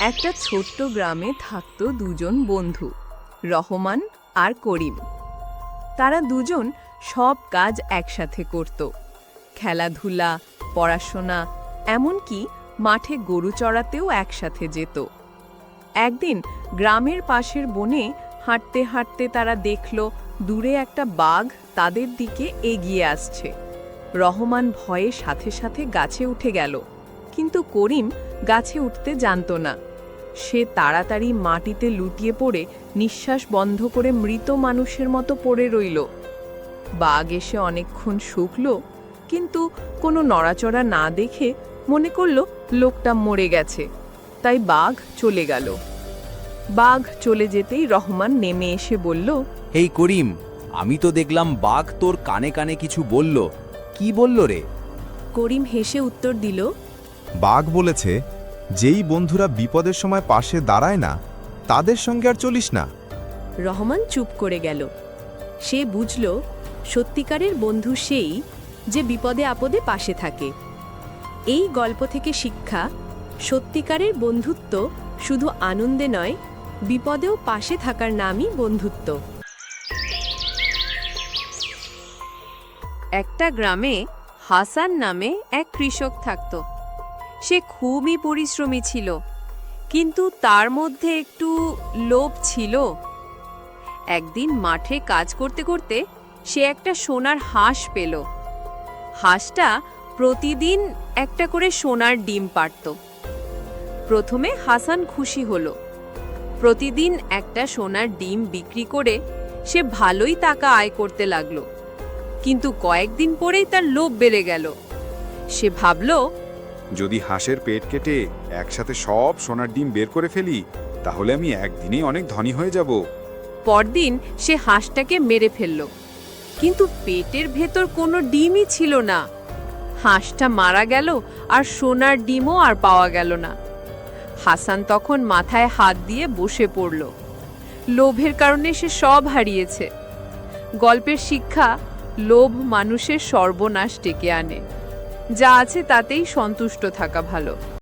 একটা ছোট্ট গ্রামে থাকতো দুজন বন্ধু, রহমান আর করিম। তারা দুজন সব কাজ একসাথে করত। খেলাধুলা, পড়াশোনা, এমনকি মাঠে গরু চড়াতেও একসাথে যেত। একদিন গ্রামের পাশের বনে হাঁটতে হাঁটতে তারা দেখল, দূরে একটা বাঘ তাদের দিকে এগিয়ে আসছে। রহমান ভয়ে সাথে সাথে গাছে উঠে গেল। কিন্তু করিম গাছে উঠতে জানতো না। সে তাড়াতাড়ি মাটিতে লুটিয়ে পড়ে নিঃশ্বাস বন্ধ করে মৃত মানুষের মতো পড়ে রইল। বাঘ এসে অনেকক্ষণ শুকল কিন্তু কোনো নড়াচড়া না দেখে মনে করল লোকটা মরে গেছে। তাই বাঘ চলে গেল। বাঘ চলে যেতেই রহমান নেমে এসে বলল এই করিম আমি তো দেখলাম বাঘ তোর কানে কানে কিছু বলল। কি বলল রে? করিম হেসে উত্তর দিল বাঘ বলেছে, যেই বন্ধুরা বিপদের সময় পাশে দাঁড়ায় না, তাদের সঙ্গে আর চলিস না। রহমান চুপ করে গেল। সে বুঝল, সত্যিকারের বন্ধু সেই যে বিপদে আপদে পাশে থাকে। এই গল্প থেকে শিক্ষা, সত্যিকারের বন্ধুত্ব শুধু আনন্দে নয়, বিপদেও পাশে থাকার নামই বন্ধুত্ব। একটা গ্রামে হাসান নামে এক কৃষক থাকত। সে খুবই পরিশ্রমী ছিল, কিন্তু তার মধ্যে একটু লোভ ছিল। একদিন মাঠে কাজ করতে করতে সে একটা সোনার হাঁস পেল। হাঁসটা প্রতিদিন একটা করে সোনার ডিম পারত প্রথমে হাসান খুশি হলো। প্রতিদিন একটা সোনার ডিম বিক্রি করে সে ভালোই টাকা আয় করতে লাগল। কিন্তু কয়েকদিন পরেই তার লোভ বেড়ে গেল। সে ভাবলো যদি হাঁসের পেট কেটে একসাথে সব সোনার ডিম বের করে ফেলি, তাহলে আমি একদিনেই অনেক ধনী হয়ে যাব। পরদিন সে হাঁসটাকে মেরে ফেলল। কিন্তু পেটের ভেতর কোনো ডিমই ছিল না। হাঁসটা মারা গেল আর সোনার ডিমও আর পাওয়া গেল না। হাসান তখন মাথায় হাত দিয়ে বসে পড়ল। লোভের কারণে সে সব হারিয়েছে। গল্পের শিক্ষা, লোভ মানুষের সর্বনাশ ডেকে আনে। যা আছে তাতেই সন্তুষ্ট থাকা ভালো।